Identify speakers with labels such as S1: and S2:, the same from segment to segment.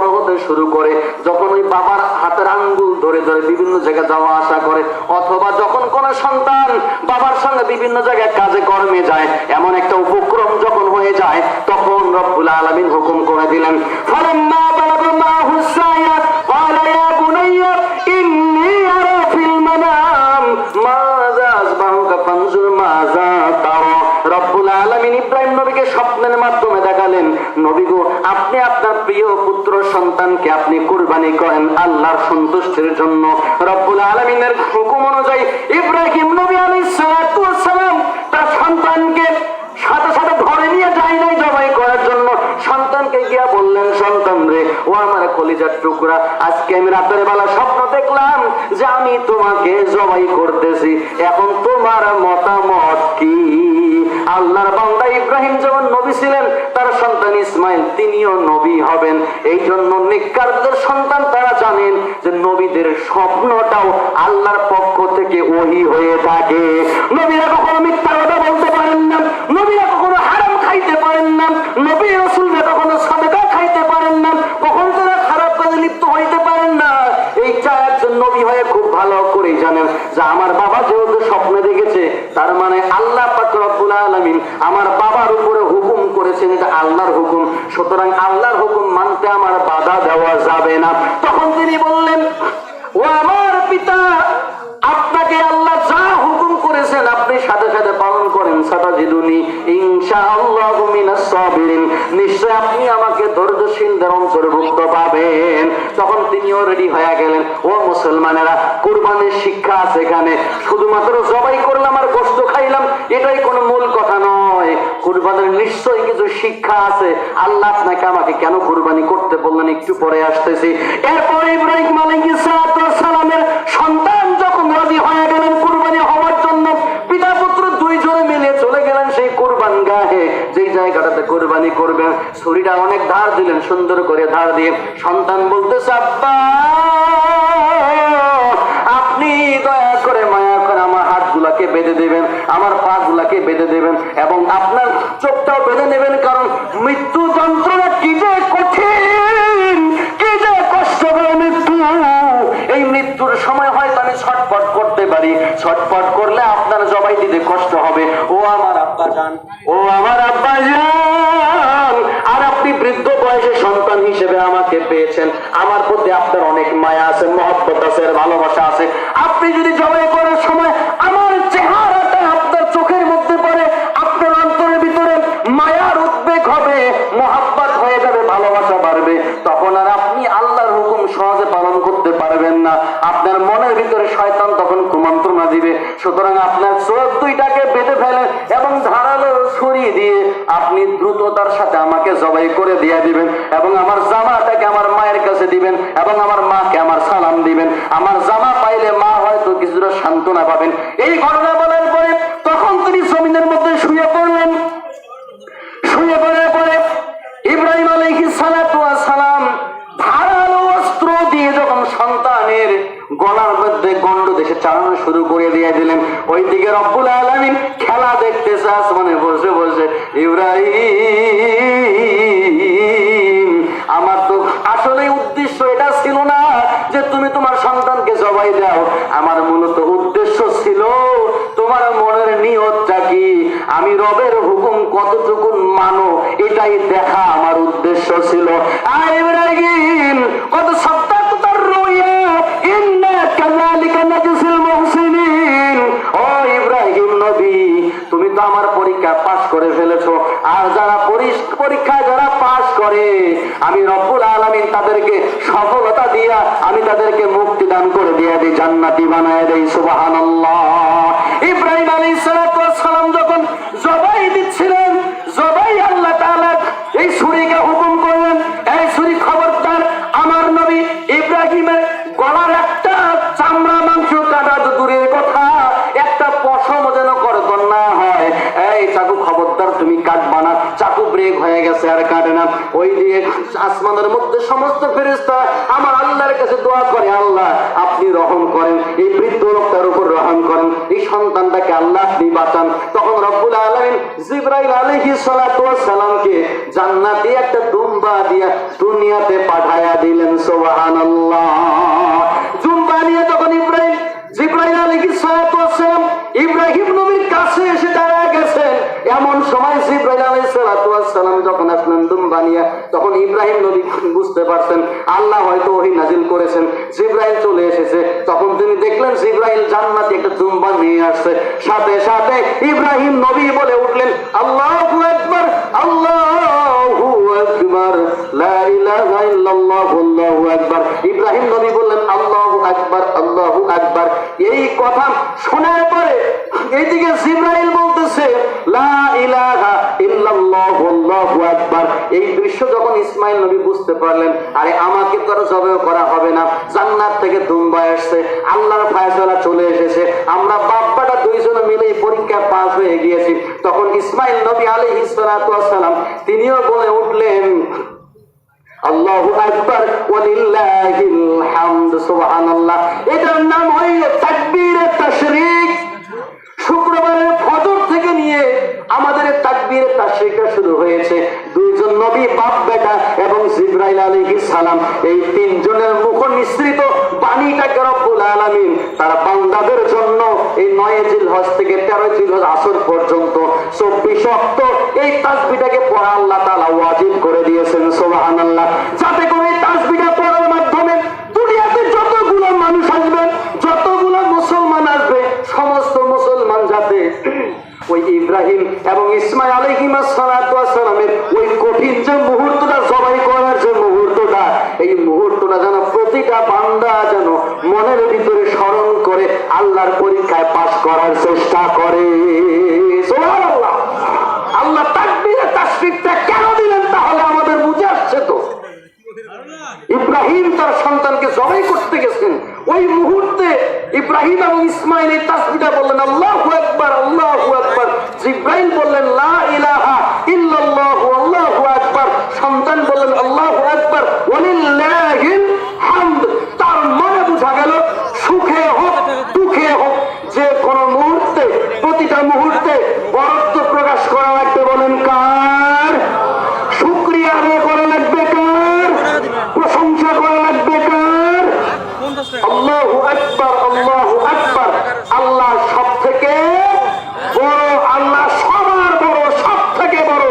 S1: বড় হতে শুরু করে, যখন ওই বাবার হাতের আঙ্গুল ধরে ধরে বিভিন্ন জায়গায় যাওয়া আসা করে, অথবা যখন কোন সন্তান বাবার সঙ্গে বিভিন্ন জায়গায় কাজে কর্মে যায়, এমন একটা উপক্রম যখন হয়ে যায়, তখন রব্বুল আলমিন হুকুম করে দিলেন, ফালাম্মা বাবা মা সায়া নবী আপনি আপনার প্রিয় পুত্র সন্তানকে আপনি কুরবানি করেন আল্লাহর সন্তুষ্টির জন্য। রব্বুল আলামিনের হুকুম অনুযায়ী ইব্রাহিম নবী ওয়াস সালাম তার সন্তানকে সাথে সাথে ধরে নিয়ে নাই জবাই করার জন্য। সন্তানকে গিয়া বললেন, সন্তান রে, ও আমার কলিজার টুকরা, আজকে আমি রাতের বেলা স্বপ্ন দেখলাম যে আমি তোমাকে জবাই করতেছি। এখন তোমার মতামত কি? আল্লাহর বান্দা ইব্রাহিম যেমন নবী ছিলেন সন্তান ইসমাইল, তিনিও নবী হবেন। এই জন্য নিকারদের সন্তান তারা জানেন যে নবীদের স্বপ্নটাও আল্লাহর পক্ষ থেকে ওহি হয়ে থাকে। নবীরা কখনো মিথ্যা কথা বলতে পারেন না নবীরা কখনো হারাম খাইতে পারেন না নবী রসুলরা কখনো সাদেকা খাইতে পারেন না কখনো তারা খারাপ কাজে লিপ্ত হইতে পারেন না এইটা একজন নবী হয়ে খুব ভালো করেই জানেন যে আমার বাবা যেহেতু স্বপ্নে দেখেছে তার মানে আল্লাহ পাক রব্বুল আলামিন আমার বাবার উপরে হুকুম করেছেন এটা আল্লাহর হুকুম সুতরাং আল্লাহর হুকুম মানতে আমার বাধা দেওয়া যাবে না। তখন তিনি বললেন, ও আমার পিতা, আপনাকে আল্লাহ যা হুকুম করেছেন আপনি সাথে সাথে পালন করেন সাদা জিদুনি ইনশাআল্লাহ মিনাস সাবিরিন। নিশ্চয় আপনি আমাকে ধৈর্যশীলদের অন্তর্ভুক্ত পাবেন। তখন তিনিও রেডি হয়ে গেলেন, ও মুসলমানেরা, কুরবানির শিক্ষা আছে এখানে। শুধুমাত্র জবাই করলাম আর গোস্ত খাইলাম, এটাই কোনো মূল কথা নয়। কুরবানির নিশ্চয়ই কিছু শিক্ষা আছে। আল্লাহ আপনাকে আমাকে কেন কুরবানি করতে বললেন? একটু পরে আসতেছি। এরপর ইব্রাহিম আলাইহিস সালামের সন্তান যখন রাজি হয়ে গেলেন কুরবানি হওয়ার জন্য, পিতা পুত্র দুইজনে মিলে চলে গেলেন সেই কোরবান গাহে। যেই জায়গাটাতে কোরবানি করবেন, ছুরিটা অনেক ধার দিলেন, সুন্দর করে ধার দিয়ে সন্তান বলতেছে, আব্বা বেঁধে দেবেন, আমার পা গুলাকে বেঁধে দেবেন এবং আপনার চোখটাও বেঁধে নেবেন, কারণ মৃত্যু যন্ত্রণা কি যে কঠিন, কি যে কষ্ট মৃত্যু। এই মৃত্যুর সময় হয়তো আমি ছটপট করতে পারি। ছটপট করলে আপনার জবাই দিতে কষ্ট হবে। ও আমার আব্বা যান ও আমার আব্বা যান আর আপনি বৃদ্ধ বয়সে সন্তান হিসেবে আমাকে পেয়েছেন। আমার প্রতি আপনার অনেক মায়া আছে, মহব্বত আছে ভালোবাসা আছে। আপনি যদি জবাই করার সময় আমার চেহারাটা আপনার চোখের মধ্যে পড়ে আপনার অন্তরের ভিতরে মায়ার উদ্বেগ হবে মহাব্বত হয়ে যাবে ভালোবাসা বাড়বে তখন আর আপনি আল্লাহর হুকুম সহজে পালন করতে পারবেন না আপনার মনের ভিতরে শয়তান তখন কুমন্ত্রণা দিবে সুতরাং আপনার চোখ দুইটাকে বেঁধে ফেলেন এবং ধারালো ছড়ি দিয়ে আপনি দ্রুততার সাথে আমাকে জবাই করে দিয়ে দিবেন এবং আমার জামাটাকে আমার মায়ের কাছে দিবেন এবং আমার মাকে আমার সালাম দিবেন। আমার জামা পাইলে মা হয়তো কিছুটা সান্ত্বনা পাবেন। এই ঘটনা ওইদিকে রব্বুল আলমিন খেলা দেখতেছে, আসমানে বসে বসে, ইব্রাহিম, আমার তো আসলে উদ্দেশ্য এটা ছিল না যে তুমি তোমার সন্তানকে জবাই দাও। আমার মূলত উদ্দেশ্য ছিল, তোমার মনের নিয়তটা কি? আমি রবের হুকুম কতটুকু মানো, এটাই দেখা আমার উদ্দেশ্য ছিল। ইব্রাহিম তাদেরকে সফলতা দিয়া আমি তাদেরকে মুক্তি দান করে দিয়া দিই জান্নাতি বানায় দেই ইব্রাহিম আসমানের মধ্যে সমস্ত ফেরেস্তা আমার আল্লাহর কাছে দোয়া করে, আল্লাহ আপনি রহম করেন, এই বৃদ্ধ লোকটার উপর রহম করেন, এই সন্তানটাকে আল্লাহ আপনি বাঁচান। তখন রব্বুল আলমিন জিব্রাইল আলহি সালামকে জান্নাতে একটা দুম্বা দিয়া দুনিয়াতে পাঠায়া দিলেন সোবাহান জুম্বা নিয়ে তখন ইব্রাহিম, জিব্রাইল আলাইহিস সালাতু ওয়াসসালাম ইব্রাহিম নবীর কাছে এসে দাঁড়া গেছেন এমন সময় জিব্রাইল যখন আসলেন দুম্বা নিয়ে, তখন ইব্রাহিম নবী বুঝতে পারছেন, আল্লাহ হয়তো ওহী নাজিল করেছেন। জিব্রাইল চলে এসেছে। তখন তিনি দেখলেন জিব্রাইল জান্নাতে একটা দুম্বা নিয়ে আসছে। সাথে সাথে ইব্রাহিম নবী বলে উঠলেন, আল্লাহু আকবার আল্লাহু আকবার, লা ইব্রাহিম নবী বললেন, আল্লাহু আকবার আল্লাহু আকবার। এই কথা শোনার পরে এইদিকে জিব্রাইল আকবার। এই দৃশ্য যখন ইসমাইল নবী বুঝতে পারলেন, আরে, আমাকে তো করা হবে না। থেকে আসছে আল্লাহর চলে এসেছে। আমরা বাপ্পাটা দুইজনে মিলে পরীক্ষা পাস হয়ে গিয়েছি। তখন ইসমাইল নবী ওয়াসসালাম তিনিও বলে উঠলেন, আল্লাহু তাসবিটাকে পড়া আল্লাহ তাআলা ওয়াজিব করে দিয়েছেন, সুবহানাল্লাহ। যাতে করে এই তাসবিটা পড়ার মাধ্যমে দুনিয়াতে যতগুলো মানুষ আসবে, যতগুলো মুসলমান আসবে, সমস্ত মুসলমান যাতে ওই ইব্রাহিম এবং ইসমাইল আলাইহিম সালামের ওই কঠিন যে মুহূর্তটা সবাই করার যে মুহূর্তটা, এই মুহূর্তটা যেন প্রতিটা বান্দা যেন মনের ভিতরে স্মরণ করে আল্লাহর পরীক্ষায় পাশ করার চেষ্টা করে সুবহানাল্লাহ। আল্লাহ তাকবীরে তাসবিহটা কেন দিলেন তাহলে আমাদের বুঝে আসছে তো ইব্রাহিম তার সন্তানকে জবাই করতে গেছেন। ওই মুহূর্তে ইব্রাহিম এবং ইসমাইল এই তাসবিটা বললেন, আল্লাহ একবার আল্লাহ একবার জিব্রাইল বললেন, লা ইলাহা ইল্লাল্লাহু আল্লাহু আকবার সন্তান বললেন আল্লাহু আকবার ওয়ালিল্লাহিল হামদ তার মনে বোঝা গেল সুখে হোক দুঃখে হোক যে কোন মুহূর্তে প্রতিটা মুহূর্তে বরত্ব প্রকাশ করা লাগবে বলেন কার শুক্রিয়া আদায় করা লাগবে কার প্রশংসা করা লাগবে কার আল্লাহু আকবার আল্লাহু আকবার আল্লাহ সব থেকে বড় আল্লাহ সবার বড় সব থেকে বড়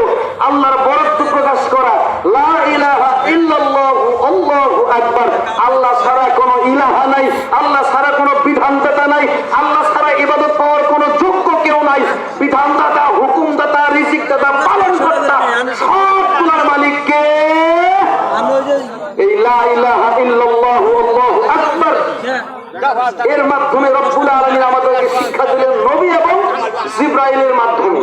S1: আল্লাহর বরত্ব প্রকাশ করা লা ইলাহা ইল্লাল্লাহু আল্লাহু আকবার আল্লাহ ছাড়া কোনো ইলাহা নাই আল্লাহ ছাড়া কোনো বিধানদাতা নাই আল্লাহ ছাড়া ইবাদত পাওয়ার কোনো যোগ্য কেউ নাই বিধানদাতা হুকুমদাতা রিজিকদাতা পালনকর্তা সবগুলোর মালিককে এই লা ইলাহা ইল্লাল্লাহু আল্লাহু আকবার এর মাধ্যমে রব্বুল আমাদেরকে শিক্ষা দিলেন নবী এবং জিব্রাইলের মাধ্যমে।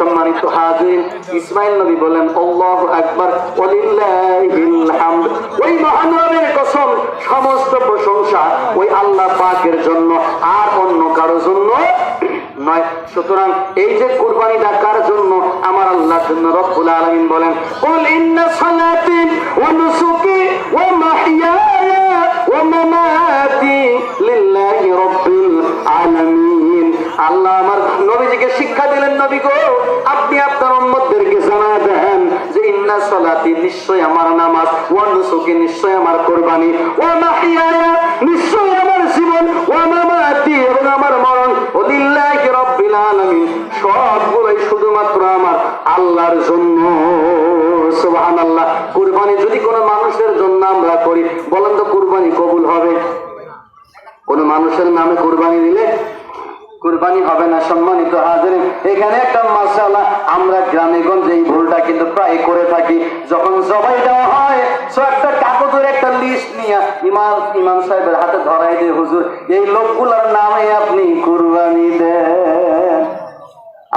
S1: সম্মানিত হাজির ইসমাইল নবী বলেন, আল্লাহু আকবার হামদ। ওই কসম, সমস্ত প্রশংসা ওই আল্লাহ পাকের জন্য, আর অন্য কারও জন্য নয়। সুতরাং এই যে কুরবানিটা ডাকার জন্য আমার আল্লাহর জন্য রব্বুল আলামিন বলেন কুল ইন্না সালাতি ওয়া নুসুকি নবী গো, আপনি আপনার উম্মতদেরকে জানা দেন যে, ইন্না সালাতি নিশ্চয় আমার নামাজ, ওয়া নুসুকি নিশ্চয় আমার কুরবানি, ওয়া মাহইয়ায়া নিশ্চয় আমার জীবন, ওয়া মামাতি এবং আমার মরণ। ওলিল্লাহি রাব্বিল আলামিন। সবগুলোই শুধুমাত্র আমার আল্লাহর জন্য। সুবহানাল্লাহ। কুরবানি যদি কোনো মানুষের জন্য আমরা করি, বলেন তো কুরবানি কবুল হবে? কোন মানুষের নামে কুরবানি দিলে কুরবানি হবে না, সম্মানিত হাজির এখানে একটা মাসালা আমরা গ্রামে গঞ্জে এই ভুলটা কিন্তু প্রায় করে থাকি। যখন জবাই দেওয়া হয়, সো একটা কাগজের একটা লিস্ট নিয়ে ইমাম ইমাম সাহেবের হাতে ধরাই দিয়ে, হুজুর, এই লোকগুলোর নামে আপনি কোরবানি দেন।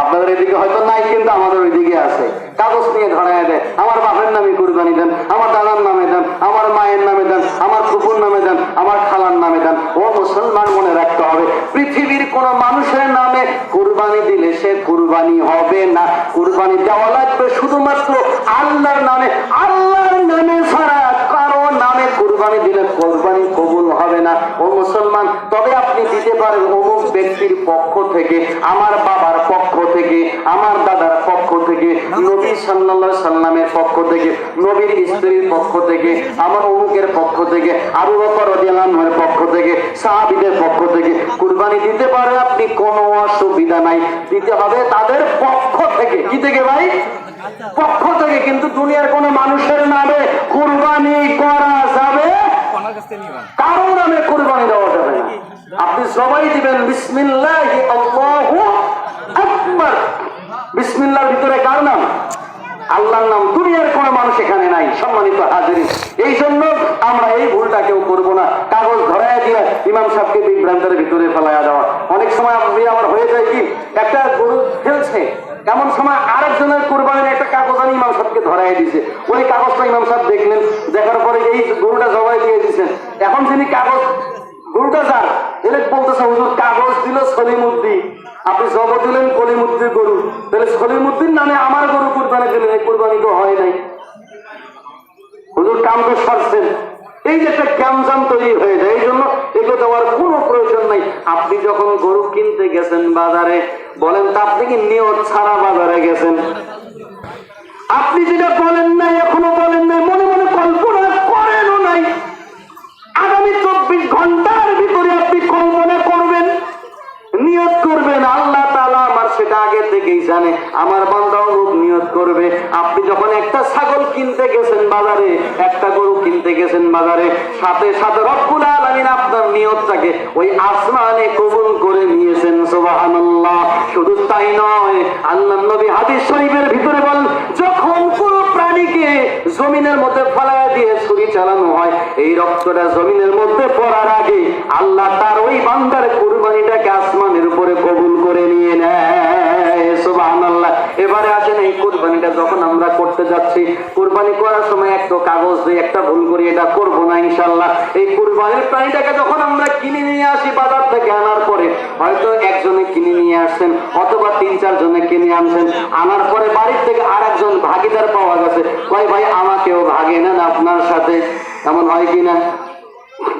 S1: আপনাদের এদিকে হয়তো নাই, কিন্তু আমাদের ওইদিকে আছে। কাগজ নিয়ে ধরায় দেয় আমার বাপের নামে কুরবানি দেন, আমার দাদার নামে দেন, আমার মায়ের নামে দেন, আমার কুকুর নামে দেন, আমার খালার নামে দেন। ও মুসলমান মনে রাখতে হবে, পৃথিবীর কোন মানুষের নামে কুরবানি দিলে সে কুরবানি হবে না। কুরবানি দেওয়া লাগবে শুধুমাত্র আল্লাহর নামে আল্লাহর নামে ছাড়া কারও নামে কুরবানি দিলে কোরবানি কবুল হবে না। ও মুসলমান, তবে আপনি দিতে পারেন ও স্ত্রীর পক্ষ থেকে আমার বাবার পক্ষ থেকে আমার দাদার পক্ষ থেকে নবী সাল্লাল্লাহু সাল্লামের পক্ষ থেকে নবীর স্ত্রীর পক্ষ থেকে আমার অমুকের পক্ষ থেকে আবু বকর রাদিয়াল্লাহু পক্ষ থেকে সাহাবীদের পক্ষ থেকে। কুরবানি দিতে পারে আপনি কোনো অসুবিধা নাই। দিতে হবে তাদের পক্ষ থেকে। কি থেকে ভাই? পক্ষ থেকে কিন্তু দুনিয়ার কোন মানুষের নামে কুরবানি করা যাবে? কারও নামে কুরবানি দেওয়া যাবে না। আপনি সবাই দিবেন বিসমিল্লাহ আল্লাহু আকবার। বিসমিল্লাহর ভিতরে কার নাম? আল্লাহর নাম। দুনিয়ার কোনো মানুষ এখানে নাই, সম্মানিত হাজির। এই জন্য আমরা এই ভুলটা কেউ করব না। কাগজ ধরায় দিয়ে ইমাম সাহেবকে বিভ্রান্তের ভিতরে ফেলাইয়া দেওয়া। অনেক সময় আপনি আমার হয়ে যায় কি, একটা গরু ফেলছে। এমন সময় আরেকজনের কোরবানির একটা কাগজ আনি ইমাম সাহেবকে ধরাই দিছে। ওই কাগজটা ইমাম সাহেব দেখলেন, দেখার পরে এই গরুটা জবাই দিয়ে দিচ্ছেন এখন তিনি কাগজ এলে বলতেছে, হুজুর, কাগজ দিল সলিমুদ্দিন। আপনি জব দিলেন কলিমুদ্দির গরু। তাহলে সলিমুদ্দিন নামে আমার গরু কুরবানি দিলেন, এই কুরবানি তো হয় নাই। হুজুর কাম তো এই যে একটা ক্যামজাম তৈরি হয়ে যায়, এই জন্য এগুলো দেওয়ার কোনো প্রয়োজন নাই। আপনি যখন গরু কিনতে গেছেন বাজারে, বলেন তা আপনি কি নিয়ত ছাড়া বাজারে গেছেন? আপনি যেটা বলেন নাই, এখনও বলেন নাই, মনে মনে কল্পনা করেনও নাই। আগামী চব্বিশ ঘণ্টার ভিতরে আপনি কোন মনে করবেন নিয়ত করবেন আল্লাহ তাআলা আমার সেটা আগে থেকেই জানে, আমার বান্দা অনুপ নিয়ত করবে। আপনি যখন একটা ছাগল কিনতে গেছেন বাজারে, একটা গরু কিনতে গেছেন বাজারে, সাথে সাথে রব্বুল আলামিন আপনার নিয়তটাকে ওই আসমানে কবুল করে নিয়েছেন, সুবহানাল্লাহ। শুধু তাই নয় আল্লাহ নবী হাদিস শরীফের ভিতরে বলেন, যখন কোনো প্রাণীকে জমিনের মধ্যে ফেলায় দিয়ে ছুরি চালানো হয়, এই রক্তটা জমিনের মধ্যে পড়ার আগে আল্লাহ তার ওই বান্দার কুরবানিটাকে আসমানের উপরে কবুল করে নিয়ে নেয় সুবহানাল্লাহ এবারে আসেন এই কুরবানিটা যখন আমরা করতে যাচ্ছি কোরবানি করার সময় একটা কাগজ দিয়ে একটা ভুল করি এটা করব না ইনশাল্লাহ এই কোরবানির প্রাণীটাকে যখন আমরা কিনে নিয়ে আসি বাজার থেকে আনার পরে, হয়তো একজনে কিনে নিয়ে আসছেন, অথবা তিন চার জনে কিনে আনছেন, আনার পরে বাড়ির থেকে আর একজন ভাগিদার পাওয়া গেছে। কয়, ভাই, আমাকেও ভাগে নেন আপনার সাথে। এমন হয় কিনা?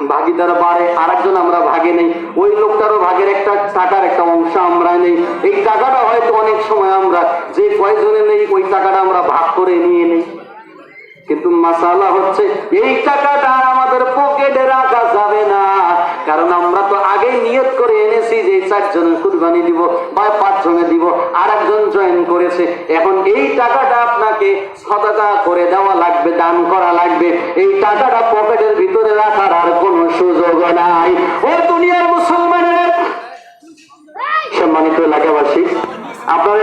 S1: ভাগিদার বাড়ে আরেকজন আমরা ভাগে নেই। ওই লোকটারও ভাগের একটা টাকার একটা অংশ আমরা নেই। এই টাকাটা হয়তো অনেক সময় আমরা যে কয়জনে নেই, ওই টাকাটা আমরা ভাগ করে নিয়ে নেই। কিন্তু মাসালা হচ্ছে, এই টাকাটা আর আমাদের পকেটে রাখা যাবে না কারণ আমরা তো আগে নিয়ত করে এনেছি কুরবানি দিব বা পাঁচ জনে দিব আর একজন জয়েন করেছে। এখন এই টাকাটা আপনাকে সদাকা করে দেওয়া লাগবে দান করা লাগবে। এই টাকাটা পকেটের ভিতরে রাখার আর কোনো সুযোগ নাই। ও দুনিয়ার মুসলমানের! সম্মানিত এলাকাবাসী আপনার